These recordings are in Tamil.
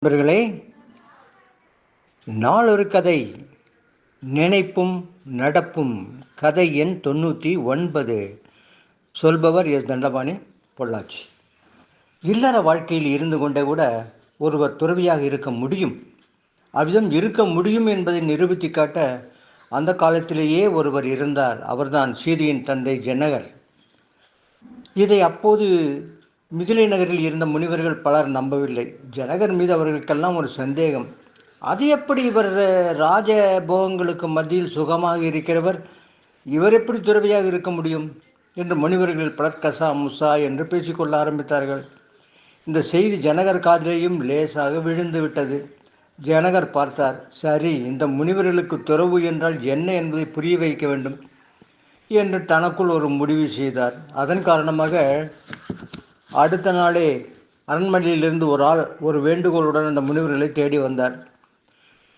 நண்பர்களே நாளொரு கதை நினைப்பும் நடப்பும் கதை எண் தொண்ணூற்றி ஒன்பது. சொல்பவர் எஸ். தண்டபாணி பொள்ளாச்சி. இல்லற வாழ்க்கையில் இருந்து கொண்டே கூட ஒருவர் துறவியாக இருக்க முடியும். அவ்விதம் இருக்க முடியும் என்பதை நிரூபித்து காட்ட அந்த காலத்திலேயே ஒருவர் இருந்தார். அவர்தான் சீதையின் தந்தை ஜனகர். இதை அப்போது மிதிலை நகரில் இருந்த முனிவர்கள் பலர் நம்பவில்லை. ஜனகர் மீது அவர்களுக்கெல்லாம் ஒரு சந்தேகம். அது எப்படி இவர் ராஜபோகங்களுக்கு மத்தியில் சுகமாக இருக்கிறவர்? இவர் எப்படி துறவியாக இருக்க முடியும்? என்று முனிவர்கள் பலர் கசா முசா என்று பேசிக்கொள்ள ஆரம்பித்தார்கள். இந்த செய்தி ஜனகர் காதிலேயும் லேசாக விழுந்து விட்டது. ஜனகர் பார்த்தார் சரி இந்த முனிவர்களுக்கு துறவு என்றால் என்ன என்பதை புரிய வைக்க வேண்டும் என்று தனக்குள் ஒரு முடிவு செய்தார். அதன் காரணமாக அடுத்த நாளே அரண்மனையிலிருந்து ஒரு ஆள் ஒரு வேண்டுகோளுடன் அந்த முனிவர்களை தேடி வந்தார்.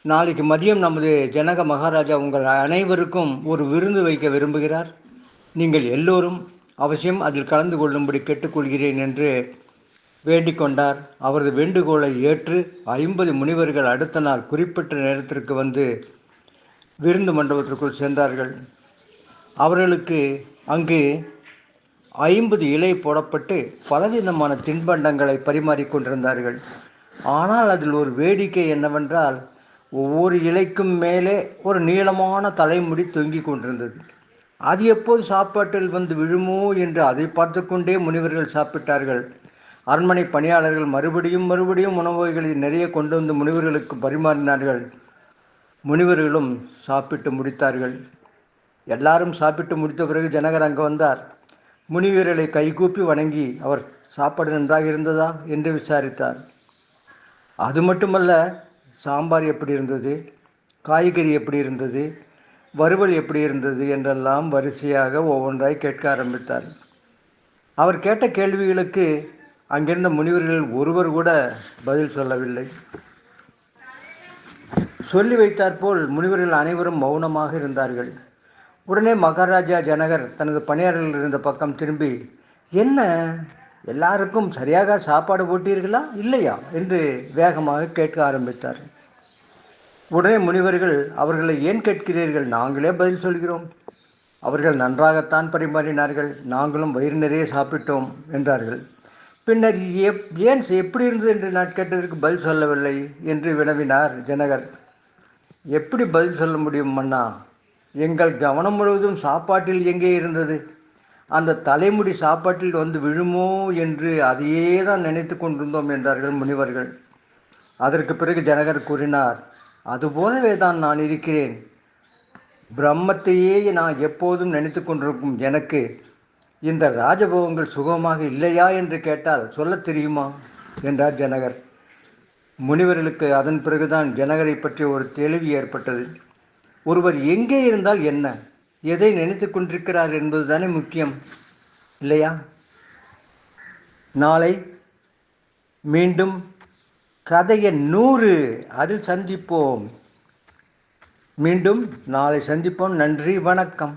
நாளைக்கு மதியம் நமது ஜனக மகாராஜா உங்கள் அனைவருக்கும் ஒரு விருந்து வைக்க விரும்புகிறார். நீங்கள் எல்லோரும் அவசியம் அதில் கலந்து கொள்ளும்படி கேட்டுக்கொள்கிறேன் என்று வேண்டிக் கொண்டார். அவரது வேண்டுகோளை ஏற்று ஐம்பது முனிவர்கள் அடுத்த நாள் குறிப்பிட்ட நேரத்திற்கு வந்து விருந்து மண்டபத்திற்குள் சென்றார்கள் அவர்களுக்கு அங்கு ஐம்பது இலை போடப்பட்டு பலவிதமான தின்பண்டங்களை பரிமாறிக்கொண்டிருந்தார்கள் ஆனால் அதில் ஒரு வேடிக்கை என்னவென்றால் ஒவ்வொரு இலைக்கும் மேலே ஒரு நீளமான தலைமுடி தொங்கிக் கொண்டிருந்தது. அது எப்போது சாப்பாட்டில் வந்து விழுமோ என்று அதை பார்த்து கொண்டே முனிவர்கள் சாப்பிட்டார்கள். அரண்மனை பணியாளர்கள் மறுபடியும் மறுபடியும் உணவுகளை நிறைய கொண்டு வந்து முனிவர்களுக்கு பரிமாறினார்கள். முனிவர்களும் சாப்பிட்டு முடித்தார்கள். எல்லாரும் சாப்பிட்டு முடித்த பிறகு ஜனகர் அங்கே வந்தார். முனிவர்களை கைகூப்பி வணங்கி அவர் சாப்பாடு நன்றாக இருந்ததா என்று விசாரித்தார். அது மட்டுமல்ல சாம்பார் எப்படி இருந்தது? காய்கறி எப்படி இருந்தது? வறுவல் எப்படி இருந்தது? என்றெல்லாம் வரிசையாக ஒவ்வொன்றாய் கேட்க ஆரம்பித்தார். அவர் கேட்ட கேள்விகளுக்கு அங்கிருந்த முனிவர்கள் ஒருவர் கூட பதில் சொல்லவில்லை. சொல்லி வைத்தாற்போல் முனிவர்கள் அனைவரும் மௌனமாக இருந்தார்கள். உடனே மகாராஜா ஜனகர் தனது பணியாளர்கள் இருந்த பக்கம் திரும்பி என்ன எல்லாருக்கும் சரியாக சாப்பாடு போட்டீர்களா இல்லையா? என்று வேகமாக கேட்க ஆரம்பித்தார். உடனே முனிவர்கள் அவர்களை ஏன் கேட்கிறீர்கள்? நாங்களே பதில் சொல்கிறோம். அவர்கள் நன்றாகத்தான் பரிமாறினார்கள். நாங்களும் வயிறு நிறைய சாப்பிட்டோம் என்றார்கள். பின்னர் எப் ஏன் எப்படி இருந்தது என்று நான் கேட்டதற்கு பதில் சொல்லவில்லை என்று வினவினார் ஜனகர். எப்படி பதில் சொல்ல முடியும் மன்னா? எங்கள் கவனம் முழுவதும் சாப்பாட்டில் எங்கே இருந்தது? அந்த தலைமுடி சாப்பாட்டில் வந்து விழுமோ என்று அதையே தான் நினைத்து கொண்டிருந்தோம் என்றார்கள் முனிவர்கள். அதற்கு பிறகு ஜனகர் கூறினார் அதுபோலவே தான் நான் இருக்கிறேன். பிரம்மத்தையே நான் எப்போதும் நினைத்து கொண்டிருக்கும் எனக்கு இந்த ராஜபோகங்கள் சுகமாக இல்லையா என்று கேட்டால் சொல்லத் தெரியுமா? என்றார் ஜனகர். முனிவர்களுக்கு அதன் பிறகுதான் ஜனகரை பற்றி ஒரு தெளிவு ஏற்பட்டது. ஒருவர் எங்கே இருந்தால் என்ன? எதை நினைத்து கொண்டிருக்கிறார் என்பது தானே முக்கியம். இல்லையா? நாளை மீண்டும் கதையை நூறு அதில் சந்திப்போம். மீண்டும் நாளை சந்திப்போம். நன்றி வணக்கம்.